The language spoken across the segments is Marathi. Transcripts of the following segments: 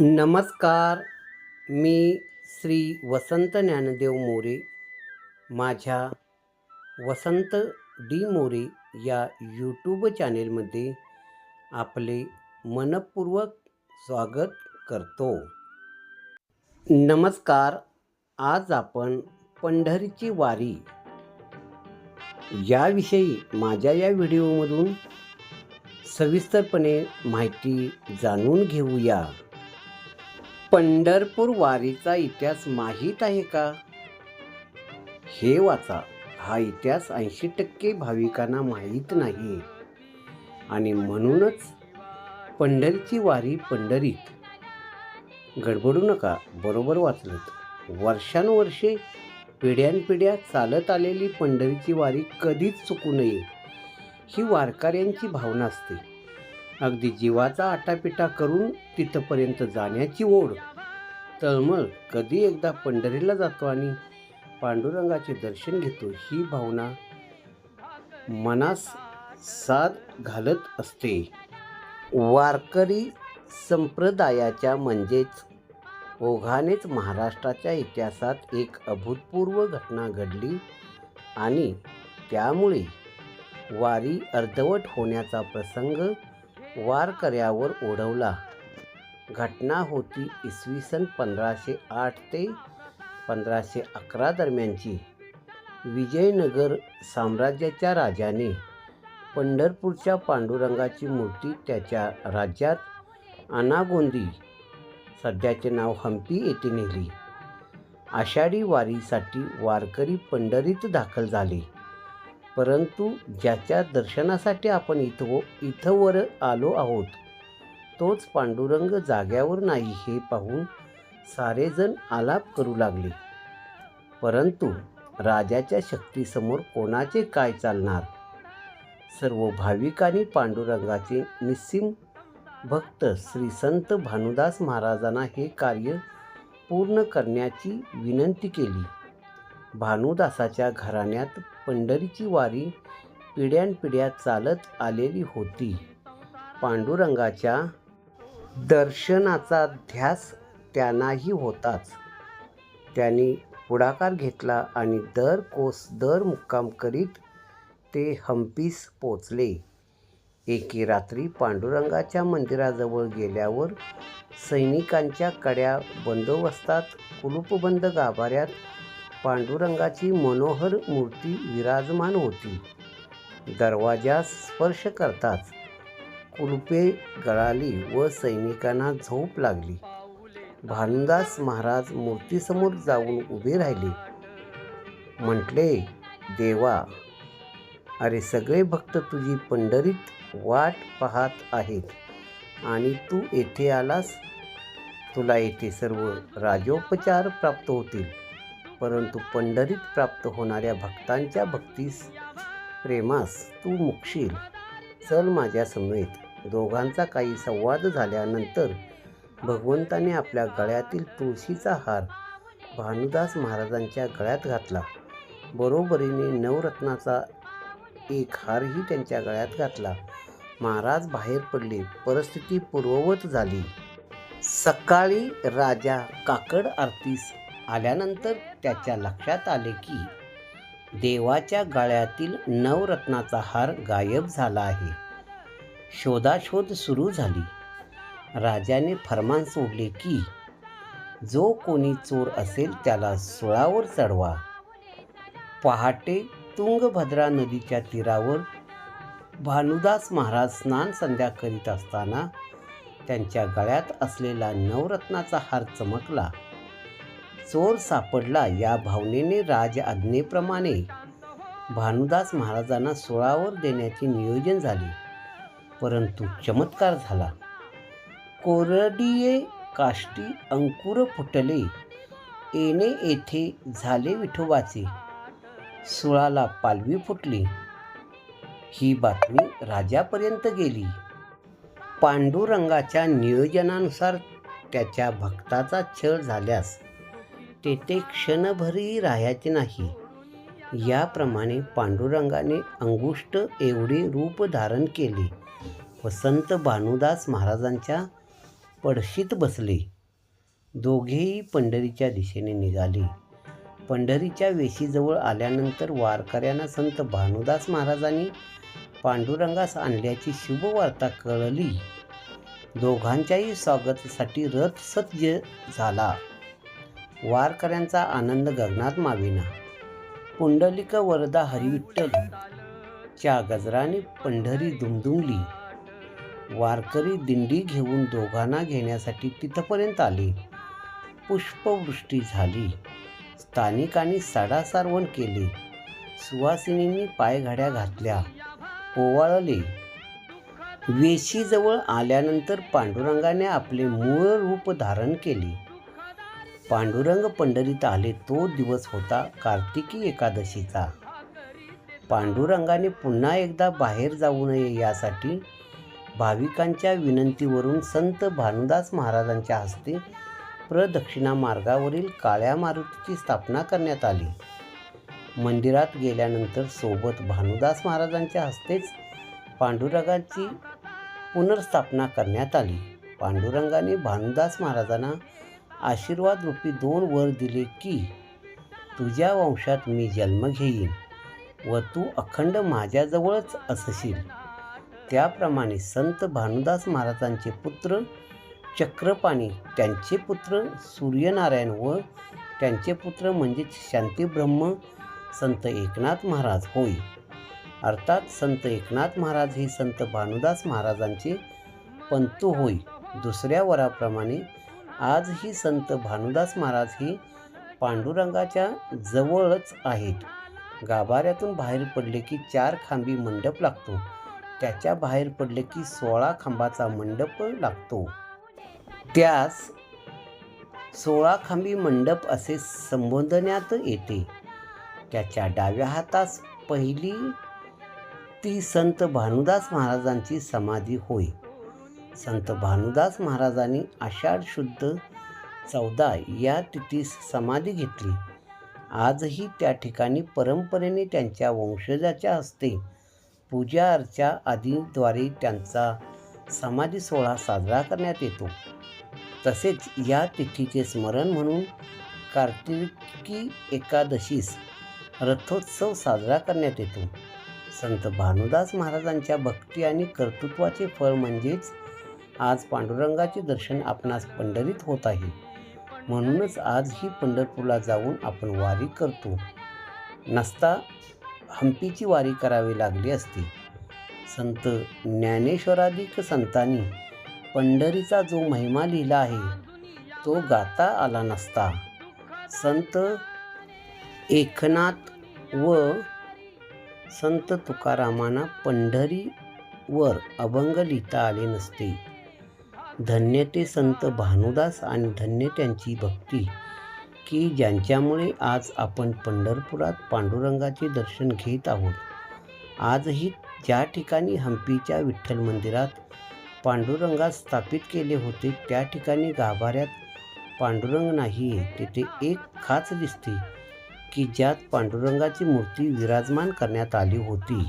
नमस्कार. मी श्री वसंत ज्ञानदेव मोरे. माझ्या वसंत डी मोरे या यूट्यूब चॅनेलमध्ये आपले मनपूर्वक स्वागत करतो. नमस्कार. आज आपण पंढरीची वारी याविषयी माझ्या या व्हिडिओमधून सविस्तरपणे माहिती जाणून घेऊया. पंढरपूर वारीचा इतिहास माहीत आहे का? हे वाचा. हा इतिहास ऐंशी टक्के भाविकांना माहीत नाही. आणि म्हणूनच पंढरीची वारी पंढरीत. गडबडू नका बरोबर वाचलं वर्षानुवर्षे पिढ्यानपिढ्या चालत आलेली पंढरीची वारी कधीच चुकू नये ही वारकऱ्यांची भावना असते. अगदी जीवाचा आटापिटा करून तिथपर्यंत जाण्याची ओढ. तळमळ कधी एकदा पंढरीला जातो आणि पांडुरंगाचे दर्शन घेतो ही भावना मनास साथ घालत असते. वारकरी संप्रदायाच्या म्हणजेच ओघानेच महाराष्ट्राच्या इतिहासात एक अभूतपूर्व घटना घडली आणि त्यामुळे वारी अर्धवट होण्याचा प्रसंग वारकऱ्यावर ओढवला. घटना होती इसवी सन पंधराशे आठ ते पंधराशे अकरा दरम्यानची. विजयनगर साम्राज्याच्या राजाने पंढरपूरच्या पांडुरंगाची मूर्ती त्याच्या राज्यात अनागोंदी सध्याचे नाव हम्पी येथे नेली. आषाढी वारीसाठी वारकरी पंढरीत दाखल झाले. परंतु ज्याच्या दर्शनासाठी आपण इथं इथं वर आलो आहोत तोच पांडुरंग जाग्यावर नाही हे पाहून सारेजण आलाप करू लागले. परंतु राजाच्या शक्तीसमोर कोणाचे काय चालणार? सर्व भाविकांनी पांडुरंगाचे निस्सिम भक्त श्री संत भानुदास महाराजांना हे कार्य पूर्ण करण्याची विनंती केली. भानुदासाच्या घराण्यात पंढरीची वारी पिढ्यानपिढ्या चालत आलेली होती. पांडुरंगाच्या दर्शनाचा ध्यास त्यांनाही होताच. त्यांनी पुढाकार घेतला आणि दर कोस दर मुक्काम करीत ते हम्पीस पोचले. एके रात्री पांडुरंगाच्या मंदिराजवळ गेल्यावर सैनिकांच्या कड्या बंदोबस्तात कुलूपबंद गाभाऱ्यात पांडुरंगाची मनोहर मूर्ती विराजमान होती. दरवाजास स्पर्श करताच कुलपे गळाली व सैनिकांना झोप लागली. भानुदास महाराज मूर्तीसमोर जाऊन उभे राहिले. म्हटले देवा अरे सगळे भक्त तुझी पंढरीत वाट पाहत आहेत आणि तू येथे आलास. तुला येथे सर्व राजोपचार प्राप्त होतील. परंतु पंढरीत प्राप्त होणाऱ्या भक्तांच्या भक्तीस प्रेमास तू मुकशील. चल माझ्या समेत. दोघांचा काही संवाद झाल्यानंतर भगवंताने आपल्या गळ्यातील तुळशीचा हार भानुदास महाराजांच्या गळ्यात घातला. बरोबरीने नवरत्नाचा एक हारही त्यांच्या गळ्यात घातला. महाराज बाहेर पडले. परिस्थिती पूर्ववत झाली. सकाळी राजा काकड आरतीस आल्यानंतर त्याच्या लक्षात आले की देवाच्या गळ्यातील नवरत्नाचा हार गायब झाला आहे. शोधाशोध सुरू झाली. राजाने फरमान सोडले की जो कोणी चोर असेल त्याला सुळावर चढवा. पहाटे तुंगभद्रा नदीच्या तीरावर भानुदास महाराज स्नान संध्या करीत असताना त्यांच्या गळ्यात असलेला नवरत्नाचा हार चमकला. चोर सापडला या भावनेने राज आज्ञेप्रमाणे भानुदास महाराजांना सोळावर देण्याचे नियोजन झाले. परंतु चमत्कार झाला. कोरडिये काष्टी अंकुर फुटले. येणे येथे झाले विठोबाचे. सुळाला पालवी फुटली. ही बातमी राजापर्यंत गेली. पांडुरंगाच्या नियोजनानुसार त्याच्या भक्ताचा छळ झाल्यास तेथे क्षणभरही राहायचे नाही. याप्रमाणे पांडुरंगाने अंगुष्ट एवढे रूप धारण केले. व संत भानुदास महाराजांच्या पडशीत बसले. दोघेही पंढरीच्या दिशेने निघाले. पंढरीच्या वेशीजवळ आल्यानंतर वारकऱ्यांना संत भानुदास महाराजांनी पांडुरंगास आणल्याची शुभवार्ता कळली. दोघांच्याही स्वागतासाठी रथ सज्ज झाला. वारकऱ्यांचा आनंद गगनात माविना. पुंडलिक वरदा हरिविठ्ठल च्या गजराने पंढरी दुमदुमली. वारकरी दिंडी घेऊन दोघांना घेण्यासाठी तिथपर्यंत आले. पुष्पवृष्टी झाली. स्थानिकांनी साडासारवण केले. सुवासिनींनी पायघड्या घातल्या. ओवाळले वेशीजवळ आल्यानंतर पांडुरंगाने आपले मूळ रूप धारण केले. पांडुरंग पंढरीत आले तो दिवस होता कार्तिकी एकादशीचा. पांडुरंगाने पुन्हा एकदा बाहेर जाऊ नये यासाठी भाविकांच्या विनंतीवरून संत भानुदास महाराजांच्या हस्ते प्रदक्षिणा मार्गावरील काळ्या मारुतीची स्थापना करण्यात आली. मंदिरात गेल्यानंतर सोबत भानुदास महाराजांच्या हस्तेच पांडुरंगाची पुनर्स्थापना करण्यात आली. पांडुरंगाने भानुदास महाराजांना आशीर्वाद रूपी दोन वर दिले की तुझ्या वंशात मी जन्म घेईन व तू अखंड माझ्याजवळच असशील. त्याप्रमाणे संत भानुदास महाराजांचे पुत्र चक्रपाणी त्यांचे पुत्र सूर्यनारायण व त्यांचे पुत्र म्हणजेच शांतीब्रह्म संत एकनाथ महाराज होय. अर्थात संत एकनाथ महाराज हे संत भानुदास महाराजांचे पंतू होय. दुसऱ्या वराप्रमाणे आजही संत भानुदास महाराज ही पांडुरंगाच्या जवळच आहेत. गाभाऱ्यातून बाहेर पडले की चार खांबी मंडप लागतो. त्याच्या बाहेर पडले की सोळा खांबाचा मंडप लागतो. त्यास सोळा खांबी मंडप असे संबोधण्यात येते. त्याच्या डाव्या हातास पहिली ती संत भानुदास महाराजांची समाधी होय. संत भानुदास महाराजांनी आषाढ शुद्ध चौदा या तिथीस समाधी घेतली. आजही त्या ठिकाणी परंपरेने त्यांच्या वंशजाच्या हस्ते पूजा अर्चा आदींद्वारे त्यांचा समाधी सोहळा साजरा करण्यात येतो. तसेच या तिथीचे स्मरण म्हणून कार्तिकी एकादशीस रथोत्सव साजरा करण्यात येतो. संत भानुदास महाराजांच्या भक्ती आणि कर्तृत्वाचे फळ म्हणजेच आज पांडुरंगाचे दर्शन आपणास पंढरीत होत आहे. म्हणूनच आजही पंढरपूरला जाऊन आपण वारी करतो. नसता हंपीची वारी करावी लागली असती. संत ज्ञानेश्वराधिक संतांनी पंढरीचा जो महिमा लिहिला आहे तो गाता आला नसता. संत एकनाथ व संत तुकारामांना पंढरीवर अभंग लिहिता आले नसते. धन्य ते संत भानुदास आणि धन्य त्यांची भक्ती की ज्यांच्यामुळे आज आपण पंढरपुरात पांडुरंगाचे दर्शन घेत आहोत. आजही ज्या ठिकाणी हंपीच्या विठ्ठल मंदिरात पांडुरंगात स्थापित केले होते त्या ठिकाणी गाभाऱ्यात पांडुरंग नाही आहे. तिथे एक खाच दिसते की ज्यात पांडुरंगाची मूर्ती विराजमान करण्यात आली होती.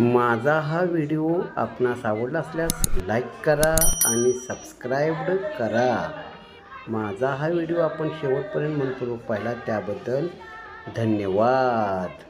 माझा हा व्हिडिओ आपणास आवडला असल्यास लाईक करा आणि सबस्क्राईब करा. माझा हा व्हिडिओ आपण शेवटपर्यंत मनपूर्वक पाहिला त्याबद्दल धन्यवाद.